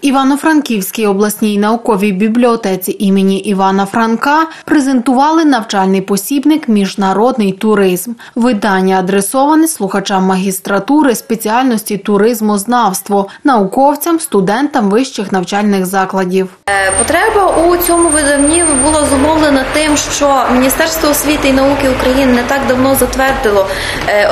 Івано-Франківській обласній науковій бібліотеці імені Івана Франка презентували навчальний посібник Міжнародний туризм. Видання адресоване слухачам магістратури спеціальності туризмознавство, науковцям, студентам вищих навчальних закладів. Е, Потреба у цьому виданні була зумовлена тим, що Міністерство освіти і науки України не так давно затвердило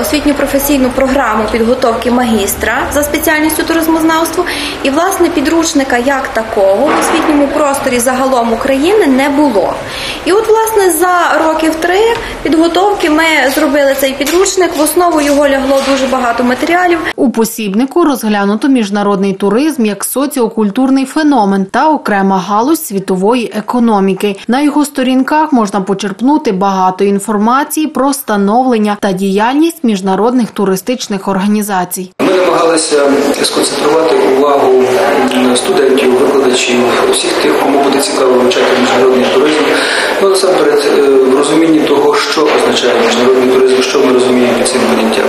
освітню професійну програму підготовки магістра за спеціальністю туризмознавство, і власне підручника як такого в освітньому просторі загалом України не було. І от власне за років три підготовки ми зробили цей підручник. В основу його лягло дуже багато матеріалів. У посібнику розглянуто міжнародний туризм як соціокультурний феномен та окрема галузь світової економіки. На його сторінках можна почерпнути багато інформації про становлення та діяльність міжнародних туристичних організацій. Ми намагалися сконцентрувати увагу студентів, викладачів, усіх тих, кому буде цікаво вивчати міжнародний туризм. Ну, насамперед, е, в розумінні того, що означає міжнародний туризм, що ми розуміємо цим поняттям,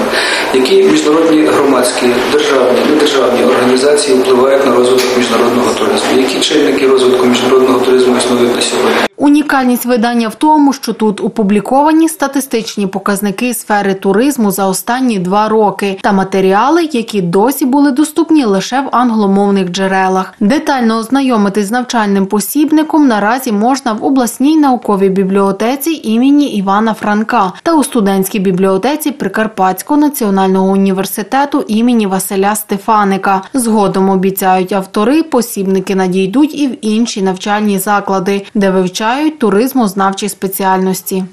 які міжнародні громадські, державні, недержавні організації впливають на розвиток міжнародного туризму, які чинники розвитку міжнародного туризму існують на сьогодні. Унікальність видання в тому, що тут опубліковані статистичні показники сфери туризму за останні два роки та матеріали, які досі були доступні лише в англомовних джерелах. Детально ознайомитись з навчальним посібником наразі можна в обласній науковій бібліотеці імені Івана Франка та у студентській бібліотеці Прикарпатського національного університету імені Василя Стефаника. Згодом обіцяють автори, посібники надійдуть і в інші навчальні заклади, де вивчають туризмознавчі спеціальності.